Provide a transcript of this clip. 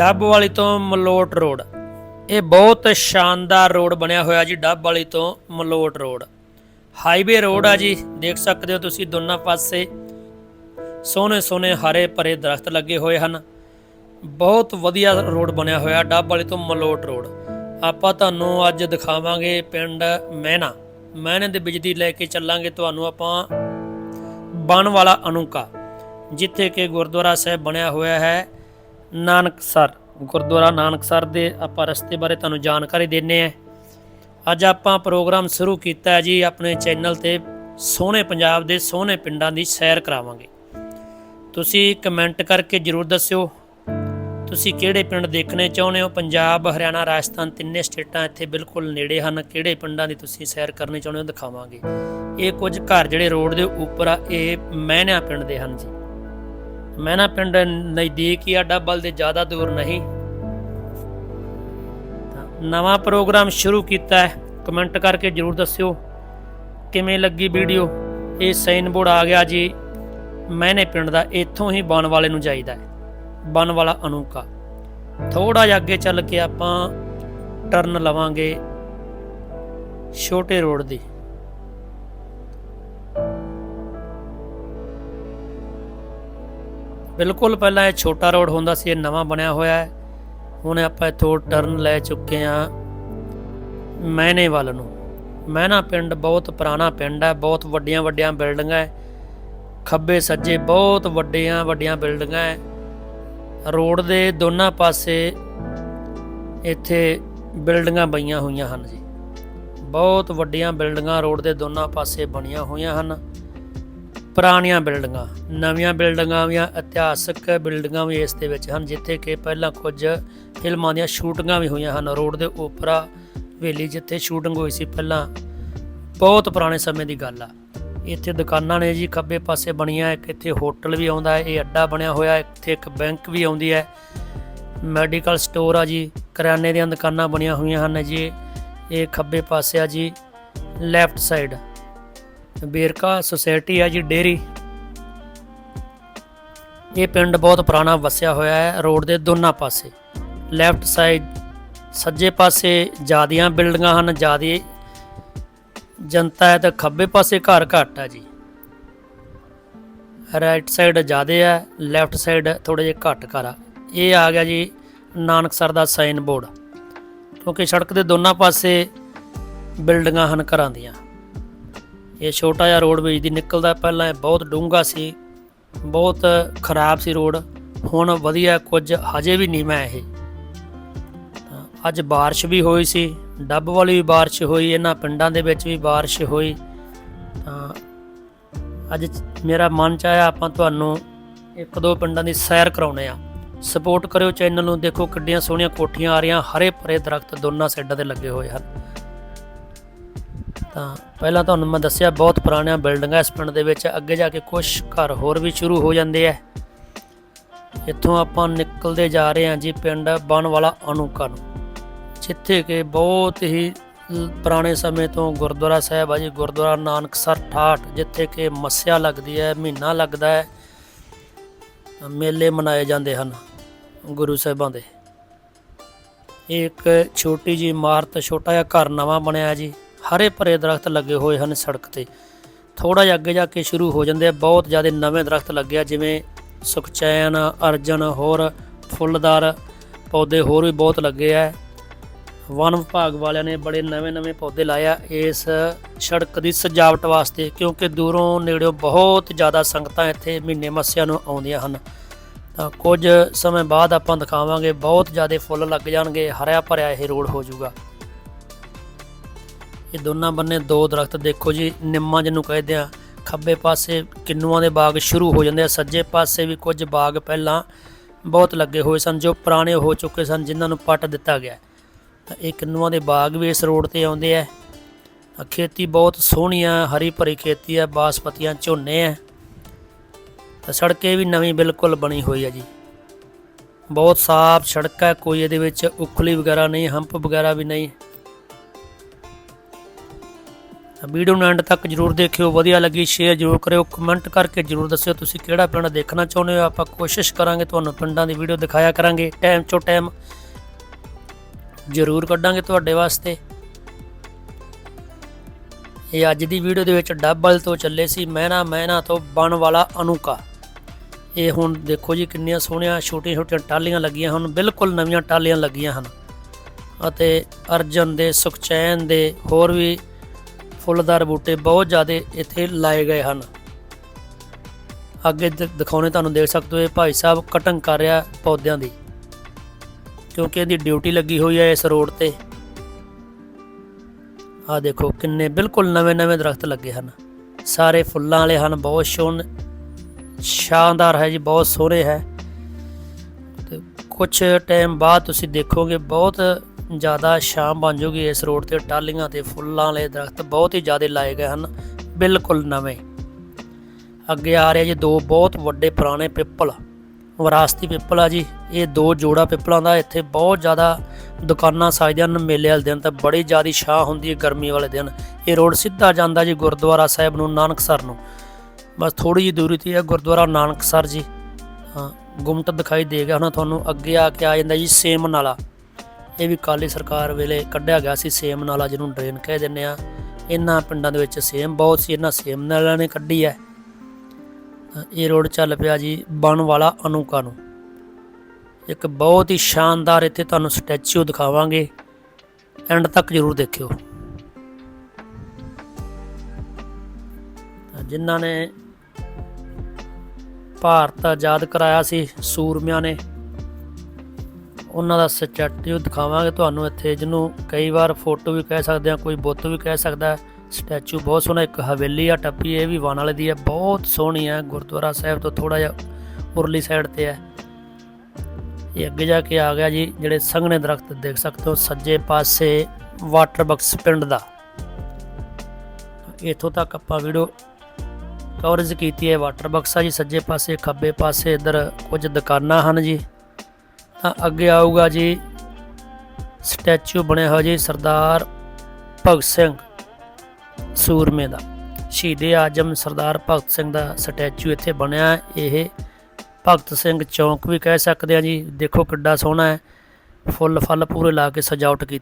ਡੱਬ ਵਾਲੀ ਤੋਂ ਮਲੋਟ ਰੋਡ। ਇਹ ਬਹੁਤ ਸ਼ਾਨਦਾਰ ਰੋਡ ਬਣਿਆ ਹੋਇਆ ਜੀ, ਡੱਬ ਵਾਲੀ ਤੋਂ ਮਲੋਟ ਰੋਡ। ਹਾਈਵੇ ਰੋਡ ਆ ਜੀ, ਦੇਖ ਸਕਦੇ ਹੋ ਤੁਸੀਂ ਦੋਨਾਂ ਪਾਸੇ। ਸੋਹਣੇ ਸੋਹਣੇ ਹਰੇ ਭਰੇ ਦਰਖਤ ਲੱਗੇ ਹੋਏ ਹਨ। ਬਹੁਤ ਵਧੀਆ ਰੋਡ ਬਣਿਆ ਹੋਇਆ, ਡੱਬ ਵਾਲੀ ਤੋਂ ਮਲੋਟ ਰੋਡ। ਆਪਾਂ ਤੁਹਾਨੂੰ ਅੱਜ ਦਿਖਾਵਾਂਗੇ ਪਿੰਡ ਮਹਿਨਾ ਮਹਿਨੇ ਦੇ ਬਿਜਲੀ ਲੈ ਕੇ ਚੱਲਾਂਗੇ ਤੁਹਾਨੂੰ ਆਪਾਂ ਬਣ ਵਾਲਾ ਅਨੁਕਾ, ਜਿੱਥੇ ਕਿ ਗੁਰਦੁਆਰਾ ਸਾਹਿਬ ਬਣਿਆ ਹੋਇਆ ਹੈ। ਨਾਨਕਸਰ, ਗੁਰਦੁਆਰਾ ਨਾਨਕਸਰ ਦੇ ਆਪਾਂ ਰਸਤੇ ਬਾਰੇ ਤੁਹਾਨੂੰ ਜਾਣਕਾਰੀ ਦਿੰਨੇ ਆ। ਅੱਜ ਆਪਾਂ ਪ੍ਰੋਗਰਾਮ ਸ਼ੁਰੂ ਕੀਤਾ ਹੈ ਜੀ, ਆਪਣੇ ਚੈਨਲ ਤੇ ਸੋਹਣੇ ਪੰਜਾਬ ਦੇ ਸੋਹਣੇ ਪਿੰਡਾਂ ਦੀ ਸੈਰ ਕਰਾਵਾਂਗੇ। ਤੁਸੀਂ ਕਮੈਂਟ ਕਰਕੇ ਜਰੂਰ ਦੱਸਿਓ, ਤੁਸੀਂ ਕਿਹੜੇ ਪਿੰਡ ਦੇਖਣੇ ਚਾਹੁੰਦੇ ਹੋ? ਪੰਜਾਬ, ਹਰਿਆਣਾ, ਰਾਜਸਥਾਨ ਤਿੰਨੇ ਸਟੇਟਾਂ ਇੱਥੇ ਬਿਲਕੁਲ ਨੇੜੇ ਹਨ, ਕਿਹੜੇ ਪਿੰਡਾਂ ਦੀ ਤੁਸੀਂ ਸੈਰ ਕਰਨੀ ਚਾਹੁੰਦੇ ਹੋ ਦਿਖਾਵਾਂਗੇ। ਇਹ ਕੁਝ ਘਰ ਜਿਹੜੇ ਰੋਡ ਦੇ ਉੱਪਰ ਆ, ਇਹ ਮਹਿਨਾ ਪਿੰਡ ਦੇ ਹਨ ਜੀ। ਮੈਂ ਨਾ ਪਿੰਡ ਨਜ਼ਦੀਕ ਹੀ ਆ ਡੱਬਲ ਦੇ ਜ਼ਿਆਦਾ ਦੂਰ ਨਹੀਂ। ਨਵਾਂ ਪ੍ਰੋਗਰਾਮ ਸ਼ੁਰੂ ਕੀਤਾ ਹੈ। ਕਮੈਂਟ ਕਰਕੇ ਜਰੂਰ ਦੱਸਿਓ, ਕਿਵੇਂ ਲੱਗੀ ਵੀਡੀਓ? ਇਹ ਸਾਈਨ ਬੋਰਡ ਆ ਗਿਆ ਜੀ। ਮਹਿਨੇ ਪਿੰਡ ਦਾ ਇੱਥੋਂ ਹੀ ਬਣ ਵਾਲੇ ਨੂੰ ਜਾਈਦਾ ਹੈ। ਬਨ ਵਾਲਾ ਅਨੂਕਾ। ਥੋੜਾ ਜਿਹਾ ਅੱਗੇ ਚੱਲ ਕੇ ਆਪਾਂ ਟਰਨ ਲਵਾਂਗੇ ਛੋਟੇ ਰੋਡ ਦੀ। ਬਿਲਕੁਲ ਪਹਿਲਾਂ ਇਹ ਛੋਟਾ ਰੋਡ ਹੁੰਦਾ ਸੀ, ਇਹ ਨਵਾਂ ਬਣਿਆ ਹੋਇਆ ਹੈ। ਹੁਣ ਆਪਾਂ ਇੱਥੋਂ ਟਰਨ ਲੈ ਚੁੱਕੇ ਆ ਮਹਿਨੇ ਵੱਲ ਨੂੰ। ਮਹਿਨਾ ਪਿੰਡ ਬਹੁਤ ਪੁਰਾਣਾ ਪਿੰਡ ਹੈ, ਬਹੁਤ ਵੱਡੀਆਂ ਵੱਡੀਆਂ ਬਿਲਡਿੰਗਾਂ ਹੈ। ਖੱਬੇ ਸੱਜੇ ਬਹੁਤ ਵੱਡੀਆਂ ਵੱਡੀਆਂ ਬਿਲਡਿੰਗਾਂ ਹੈ। ਰੋਡ ਦੇ ਦੋਨਾਂ ਪਾਸੇ ਇੱਥੇ ਬਿਲਡਿੰਗਾਂ ਬਈਆਂ ਹੋਈਆਂ ਹਨ ਜੀ। ਬਹੁਤ ਵੱਡੀਆਂ ਬਿਲਡਿੰਗਾਂ ਰੋਡ ਦੇ ਦੋਨਾਂ ਪਾਸੇ ਬਣੀਆਂ ਹੋਈਆਂ ਹਨ। ਪੁਰਾਣੀਆਂ ਬਿਲਡਿੰਗਾਂ, ਨਵੀਆਂ ਬਿਲਡਿੰਗਾਂ ਵੀ ਇਤਿਹਾਸਕ ਬਿਲਡਿੰਗਾਂ ਵੀ ਇਸ ਦੇ ਵਿੱਚ ਹਨ, ਜਿੱਥੇ ਕਿ ਪਹਿਲਾਂ ਕੁਝ ਫਿਲਮਾਂ ਦੀਆਂ ਸ਼ੂਟਿੰਗਾਂ ਵੀ ਹੋਈਆਂ ਹਨ। ਰੋਡ ਦੇ ਉੱਪਰ ਆ ਹਵੇਲੀ ਜਿੱਥੇ ਸ਼ੂਟਿੰਗ ਹੋਈ ਸੀ ਪਹਿਲਾਂ, ਬਹੁਤ ਪੁਰਾਣੇ ਸਮੇਂ ਦੀ ਗੱਲ ਆ। ਇੱਥੇ ਦੁਕਾਨਾਂ ਨੇ ਜੀ ਖੱਬੇ ਪਾਸੇ ਬਣੀਆਂ, ਇੱਕ ਇੱਥੇ ਹੋਟਲ ਵੀ ਆਉਂਦਾ ਹੈ, ਇਹ ਅੱਡਾ ਬਣਿਆ ਹੋਇਆ, ਇੱਥੇ ਇੱਕ ਬੈਂਕ ਵੀ ਆਉਂਦੀ ਹੈ। ਮੈਡੀਕਲ ਸਟੋਰ ਆ ਜੀ, ਕਰਿਆਨੇ ਦੀਆਂ ਦੁਕਾਨਾਂ ਬਣੀਆਂ ਹੋਈਆਂ ਹਨ ਜੀ, ਇਹ ਖੱਬੇ ਪਾਸੇ ਆ ਜੀ, ਲੈਫਟ ਸਾਈਡ। ਬੇਰਕਾ ਸੁਸਾਇਟੀ ਆ ਜੀ ਡੇਰੀ ਇਹ ਪਿੰਡ ਬਹੁਤ ਪੁਰਾਣਾ ਵਸਿਆ ਹੋਇਆ ਹੈ, ਰੋਡ ਦੇ ਦੋਨਾਂ ਪਾਸੇ। ਲੈਫਟ ਸਾਈਡ ਸੱਜੇ ਪਾਸੇ ਜਿਆਦੀਆਂ ਬਿਲਡਿੰਗਾਂ ਹਨ ਜਿਆਦੀ ਜਨਤਾ ਹੈ ਤਾਂ ਖੱਬੇ ਪਾਸੇ ਘਰ ਘੱਟ ਆ ਜੀ। ਰਾਈਟ ਸਾਈਡ ਜ਼ਿਆਦੇ ਆ, ਲੈਫਟ ਸਾਈਡ ਥੋੜੇ ਜਿਹਾ ਘੱਟ ਘਰ ਆ। ਇਹ ਆ ਗਿਆ ਜੀ, ਨਾਨਕਸਰ ਦਾ ਸਾਈਨ ਬੋਰਡ। ਕਿਉਂਕਿ ਸੜਕ ਦੇ ਦੋਨਾਂ ਪਾਸੇ ਬਿਲਡਿੰਗਾਂ ਹਨ ਘਰਾਂ ਦੀਆਂ। ਇਹ ਛੋਟਾ ਜਿਹਾ ਰੋਡ ਵਿੱਚ ਦੀ ਨਿਕਲਦਾ ਪਹਿਲਾਂ ਇਹ ਬਹੁਤ ਡੂੰਘਾ ਸੀ ਬਹੁਤ ਖਰਾਬ ਸੀ ਰੋਡ ਹੁਣ ਵਧੀਆ ਕੁਝ ਹਜੇ ਵੀ ਨੀਵਾਂ ਹੈ ਇਹ ਤਾਂ ਅੱਜ بارش ਵੀ ਹੋਈ ਸੀ ਡੱਬ ਵਾਲੀ ਵੀ بارش ਹੋਈ ਇਹਨਾਂ ਪਿੰਡਾਂ ਦੇ ਵਿੱਚ ਵੀ بارش ਹੋਈ ਤਾਂ ਅੱਜ ਮੇਰਾ ਮਨ ਚ ਆਇਆ ਆਪਾਂ ਤੁਹਾਨੂੰ ਇੱਕ ਦੋ ਪਿੰਡਾਂ ਦੀ ਸੈਰ ਕਰਾਉਣੇ ਆ ਸਪੋਰਟ ਕਰਿਓ ਚੈਨਲ ਨੂੰ ਦੇਖੋ ਕਿੱਡੀਆਂ ਸੋਹਣੀਆਂ ਕੋਠੀਆਂ ਆ ਰਹੀਆਂ ਹਰੇ ਭਰੇ ਦਰਖਤ ਦੋਨਾਂ ਸਾਈਡਾਂ ਤੇ ਲੱਗੇ ਹੋਏ ਹਨ ਤਾਂ ਪਹਿਲਾਂ ਤੁਹਾਨੂੰ ਮੈਂ ਦੱਸਿਆ ਬਹੁਤ ਪੁਰਾਣੀਆਂ ਬਿਲਡਿੰਗਾਂ ਇਸ ਪਿੰਡ ਦੇ ਵਿੱਚ ਅੱਗੇ ਜਾ ਕੇ ਕੁਝ ਘਰ ਹੋਰ ਵੀ ਸ਼ੁਰੂ ਹੋ ਜਾਂਦੇ ਆ ਇੱਥੋਂ ਆਪਾਂ ਨਿਕਲਦੇ ਜਾ ਰਹੇ ਹਾਂ ਜੀ ਪਿੰਡ ਬਣ ਵਾਲਾ ਅਨੂਕਾ ਨੂੰ, ਜਿੱਥੇ ਕਿ ਬਹੁਤ ਹੀ ਪੁਰਾਣੇ ਸਮੇਂ ਤੋਂ ਗੁਰਦੁਆਰਾ ਸਾਹਿਬ ਆ ਜੀ, ਗੁਰਦੁਆਰਾ ਨਾਨਕਸਰ ਠਾਠ, ਜਿੱਥੇ ਕਿ ਮੱਸਿਆ ਲੱਗਦੀ ਹੈ ਮਹੀਨਾ ਲੱਗਦਾ ਹੈ ਮੇਲੇ ਮਨਾਏ ਜਾਂਦੇ ਹਨ ਗੁਰੂ ਸਾਹਿਬਾਂ ਦੇ। ਇਹ ਇੱਕ ਛੋਟੀ ਜੀ ਇਮਾਰਤ, ਛੋਟਾ ਜਿਹਾ ਘਰ ਨਵਾਂ ਬਣਿਆ ਜੀ। ਹਰੇ ਭਰੇ ਦਰਖਤ ਲੱਗੇ ਹੋਏ ਹਨ ਸੜਕ ਤੇ। ਥੋੜਾ ਜਿਹਾ ਅੱਗੇ ਜਾ ਕੇ ਸ਼ੁਰੂ ਹੋ ਜਾਂਦੇ ਆ। ਬਹੁਤ ਜ਼ਿਆਦਾ ਨਵੇਂ ਦਰਖਤ ਲੱਗੇ ਆ, ਜਿਵੇਂ ਸੁਖਚੈਨ, ਅਰਜਨ, ਹੋਰ ਫੁੱਲਦਾਰ ਪੌਦੇ ਹੋਰ ਵੀ ਬਹੁਤ ਲੱਗੇ ਆ। ਵਨ ਵਿਭਾਗ ਵਾਲਿਆਂ ਨੇ ਬੜੇ ਨਵੇਂ-ਨਵੇਂ ਪੌਦੇ ਲਾਇਆ ਇਸ ਸੜਕ ਦੀ ਸਜਾਵਟ ਵਾਸਤੇ, ਕਿਉਂਕਿ ਦੂਰੋਂ ਨੇੜਿਓਂ ਬਹੁਤ ਜ਼ਿਆਦਾ ਸੰਗਤਾਂ ਇੱਥੇ ਮਹੀਨੇ ਮੱਸਿਆਂ ਨੂੰ ਆਉਂਦੀਆਂ ਹਨ। ਤਾਂ ਕੁਝ ਸਮੇਂ ਬਾਅਦ ਆਪਾਂ ਦਿਖਾਵਾਂਗੇ, ਬਹੁਤ ਜ਼ਿਆਦਾ ਫੁੱਲ ਲੱਗ ਜਾਣਗੇ, ਹਰਿਆ ਭਰਿਆ ਇਹ ਰੋਡ ਹੋ ਜਾਊਗਾ। ਇਹ ਦੋਨਾਂ ਬੰਨੇ ਦੋ ਦਰਖਤ ਦੇਖੋ ਜੀ, ਨਿੰਮਾਂ ਜਿਹਨੂੰ ਕਹਿੰਦੇ ਆ, ਖੱਬੇ ਪਾਸੇ ਕਿੰਨੂਆਂ ਦੇ ਬਾਗ ਸ਼ੁਰੂ ਹੋ ਜਾਂਦੇ ਆ, ਸੱਜੇ ਪਾਸੇ ਵੀ ਕੁਝ ਬਾਗ ਪਹਿਲਾਂ ਬਹੁਤ ਲੱਗੇ ਹੋਏ ਸਨ, ਜੋ ਪੁਰਾਣੇ ਹੋ ਚੁੱਕੇ ਸਨ, ਜਿਨ੍ਹਾਂ ਨੂੰ ਪੱਟ ਦਿੱਤਾ ਗਿਆ। ਤਾਂ ਇਹ ਕਿੰਨੂਆਂ ਦੇ ਬਾਗ ਵੀ ਇਸ ਰੋਡ ਤੇ ਆਉਂਦੇ ਆ। ਖੇਤੀ ਬਹੁਤ ਸੋਹਣੀ ਆ, ਹਰੀ ਭਰੀ ਖੇਤੀ ਆ, ਬਾਸਪਤੀਆਂ ਝੋਨੇ ਆ। ਤਾਂ ਸੜਕੇ ਵੀ ਨਵੀਂ ਬਿਲਕੁਲ ਬਣੀ ਹੋਈ ਆ ਜੀ। ਬਹੁਤ ਸਾਫ਼ ਸੜਕ ਹੈ ਕੋਈ ਇਹਦੇ ਵਿੱਚ ਉਖਲੀ ਵਗੈਰਾ ਨਹੀਂ, ਹੰਪ ਵਗੈਰਾ ਵੀ ਨਹੀਂ। ਵੀਡੀਓ ਨੂੰ ਐਂਡ ਤੱਕ ਜਰੂਰ ਦੇਖਿਓ, ਵਧੀਆ ਲੱਗੀ ਸ਼ੇਅਰ ਜਰੂਰ ਕਰਿਓ ਕਮੈਂਟ ਕਰਕੇ ਜਰੂਰ ਦੱਸਿਓ ਤੁਸੀਂ ਕਿਹੜਾ ਪਿੰਡ ਦੇਖਣਾ ਚਾਹੁੰਦੇ ਹੋ, ਆਪਾਂ ਕੋਸ਼ਿਸ਼ ਕਰਾਂਗੇ ਤੁਹਾਨੂੰ ਪਿੰਡਾਂ ਦੀ ਵੀਡੀਓ ਦਿਖਾਇਆ ਕਰਾਂਗੇ ਟਾਈਮ ਚੋਂ ਟਾਈਮ ਜਰੂਰ ਕੱਢਾਂਗੇ ਤੁਹਾਡੇ ਵਾਸਤੇ। ਇਹ ਅੱਜ ਦੀ ਵੀਡੀਓ ਦੇ ਵਿੱਚ ਡੱਬਲ ਤੋਂ ਚੱਲੇ ਸੀ ਮਹਿਨਾ ਮਹਿਨਾ ਤੋਂ ਬਣ ਵਾਲਾ ਅਨੁਕਾ। ਇਹ ਹੁਣ ਦੇਖੋ ਜੀ ਕਿੰਨੀਆਂ ਸੋਹਣੀਆਂ ਛੋਟੀਆਂ ਛੋਟੀਆਂ ਟਾਲੀਆਂ ਲੱਗੀਆਂ ਹਨ, ਬਿਲਕੁਲ ਨਵੀਆਂ ਟਾਲੀਆਂ ਲੱਗੀਆਂ ਹਨ। ਅਤੇ ਅਰਜਨ ਦੇ, ਸੁਖਚੈਨ ਦੇ, ਹੋਰ ਵੀ ਫੁੱਲਦਾਰ ਬੂਟੇ ਬਹੁਤ ਜ਼ਿਆਦਾ ਇੱਥੇ ਲਾਏ ਗਏ ਹਨ। ਅੱਗੇ ਦਿਖਾਉਣੇ ਤੁਹਾਨੂੰ ਦੇਖ ਸਕਦੇ ਹੋ ਭਾਈ ਸਾਹਿਬ ਕਟਿੰਗ ਕਰ ਰਿਹਾ ਪੌਦਿਆਂ ਦੀ। ਕਿਉਂਕਿ ਇਹਦੀ ਡਿਊਟੀ ਲੱਗੀ ਹੋਈ ਹੈ ਇਸ ਰੋਡ ਤੇ। ਆ ਦੇਖੋ ਕਿੰਨੇ ਬਿਲਕੁਲ ਨਵੇਂ-ਨਵੇਂ ਦਰਖਤ ਲੱਗੇ ਹਨ। ਸਾਰੇ ਫੁੱਲਾਂ ਵਾਲੇ ਹਨ, ਬਹੁਤ ਸੋਹਣ, ਸ਼ਾਨਦਾਰ ਹੈ ਜੀ, ਬਹੁਤ ਸੋਹਣੇ ਹੈ। ਤੇ ਕੁਝ ਟਾਈਮ ਬਾਅਦ ਤੁਸੀਂ ਦੇਖੋਗੇ, ਬਹੁਤ ਜ਼ਿਆਦਾ ਸ਼ਾਮ ਬਣ ਜੂਗੀ ਇਸ ਰੋਡ ਤੇ ਟਾਲੀਆਂ ਤੇ, ਫੁੱਲਾਂ ਵਾਲੇ ਦਰਖਤ ਬਹੁਤ ਹੀ ਜ਼ਿਆਦਾ ਲਾਏ ਗਏ ਹਨ, ਬਿਲਕੁਲ ਨਵੇਂ। ਅੱਗੇ ਆ ਰਿਹਾ ਜੀ ਦੋ ਬਹੁਤ ਵੱਡੇ ਪੁਰਾਣੇ ਪਿੱਪਲ, ਵਿਰਾਸਤੀ ਪਿੱਪਲ ਆ ਜੀ। ਇਹ ਦੋ ਜੋੜਾ ਪਿੱਪਲਾਂ ਦਾ ਇੱਥੇ ਬਹੁਤ ਜ਼ਿਆਦਾ ਦੁਕਾਨਾਂ ਸਜਦੀਆਂ ਹਨ, ਮੇਲੇ ਵਾਲੇ ਦਿਨ ਤਾਂ ਬੜੀ ਜ਼ਿਆਦਾ ਛਾਂ ਹੁੰਦੀ ਹੈ ਗਰਮੀ ਵਾਲੇ ਦਿਨ। ਇਹ ਰੋਡ ਸਿੱਧਾ ਜਾਂਦਾ ਜੀ ਗੁਰਦੁਆਰਾ ਸਾਹਿਬ ਨੂੰ, ਨਾਨਕਸਰ ਨੂੰ। ਬਸ ਥੋੜੀ ਜਿਹੀ ਦੂਰੀ ਤੇ ਹੈ ਗੁਰਦੁਆਰਾ ਨਾਨਕਸਰ ਜੀ। ਹਾਂ, ਗੁੰਮਟ ਦਿਖਾਈ ਦੇ ਗਿਆ ਹੁਣ ਤੁਹਾਨੂੰ, ਅੱਗੇ ਆ ਕੇ ਆ ਜਾਂਦਾ ਜੀ ਸੇਮ ਨਾਲਾ। ਇਹ ਵੀ ਕਾਲੀ ਸਰਕਾਰ ਵੇਲੇ ਕੱਢਿਆ ਗਿਆ ਸੀ, ਸੇਮ ਨਾਲਾ ਜਿਹਨੂੰ ਡਰੇਨ ਕਹਿ ਦਿੰਦੇ ਆ ਇਹਨਾਂ ਪਿੰਡਾਂ ਦੇ ਵਿੱਚ ਸੇਮ ਬਹੁਤ ਸੀ, ਇਹਨਾਂ ਸੇਮ ਨਾਲਿਆਂ ਨੇ ਕੱਢੀ ਹੈ। ਇਹ ਰੋਡ ਚੱਲ ਪਿਆ ਜੀ ਬਣ ਵਾਲਾ ਅਨੂਕਾ ਨੂੰ। ਇੱਕ ਬਹੁਤ ਹੀ ਸ਼ਾਨਦਾਰ ਇੱਥੇ ਤੁਹਾਨੂੰ ਸਟੈਚੂ ਦਿਖਾਵਾਂਗੇ। ਐਂਡ ਤੱਕ ਜ਼ਰੂਰ ਦੇਖਿਓ। ਜਿਨ੍ਹਾਂ ਨੇ ਭਾਰਤ ਆਜ਼ਾਦ ਕਰਾਇਆ ਸੀ, ਸੂਰਮਿਆਂ ਨੇ ਉਹਨਾਂ ਦਾ ਸਟੈਚੂ ਦਿਖਾਵਾਂਗੇ ਤੁਹਾਨੂੰ ਇੱਥੇ, ਜਿਹਨੂੰ ਕਈ ਵਾਰ ਫੋਟੋ ਵੀ ਕਹਿ ਸਕਦੇ ਆ, ਕੋਈ ਬੁੱਤ ਵੀ ਕਹਿ ਸਕਦਾ ਸਟੈਚੂ ਬਹੁਤ ਸੋਹਣਾ, ਇੱਕ ਹਵੇਲੀ ਆ ਟੱਪੀ, ਇਹ ਵੀ ਵਾਣ ਵਾਲੇ ਦੀ ਹੈ ਬਹੁਤ ਸੋਹਣੀ ਹੈ ਗੁਰਦੁਆਰਾ ਸਾਹਿਬ ਤੋਂ ਥੋੜਾ ਜਿਹਾ ਉਰਲੀ ਸਾਈਡ ਤੇ ਹੈ ਇਹ ਅੱਗੇ ਜਾ ਕੇ ਆ ਗਿਆ ਜੀ, ਜਿਹੜੇ ਸੰਘਣੇ ਦਰਖਤ ਦੇਖ ਸਕਦੇ ਹੋ, ਸੱਜੇ ਪਾਸੇ ਵਾਟਰ ਬਕਸ ਪਿੰਡ ਦਾ। ਇੱਥੋਂ ਤੱਕ ਆਪਾਂ ਵੀਡੀਓ ਕਵਰੇਜ ਕੀਤੀ ਹੈ, ਵਾਟਰ ਬਕਸ ਆ ਜੀ, ਸੱਜੇ ਪਾਸੇ, ਖੱਬੇ ਪਾਸੇ, ਇੱਧਰ ਕੁਝ ਦੁਕਾਨਾਂ ਹਨ ਜੀ। ਤਾਂ ਅੱਗੇ ਆਊਗਾ ਜੀ। ਸਟੈਚੂ ਬਣਿਆ ਹੋਇਆ ਜੀ ਸਰਦਾਰ ਭਗਤ ਸਿੰਘ ਸੂਰਮੇ ਦਾ। ਸ਼ਹੀਦੇ ਆਜਮ ਸਰਦਾਰ ਭਗਤ ਸਿੰਘ ਦਾ ਸਟੈਚੂ ਇੱਥੇ ਬਣਿਆ ਇਹ ਭਗਤ ਸਿੰਘ ਚੌਂਕ ਵੀ ਕਹਿ ਸਕਦੇ ਆ ਜੀ। ਦੇਖੋ ਕਿੱਡਾ ਸੋਹਣਾ ਹੈ। ਫੁੱਲ ਫਲ ਪੂਰੇ ਲਾ ਕੇ ਸਜਾਵਟ ਕੀਤੀ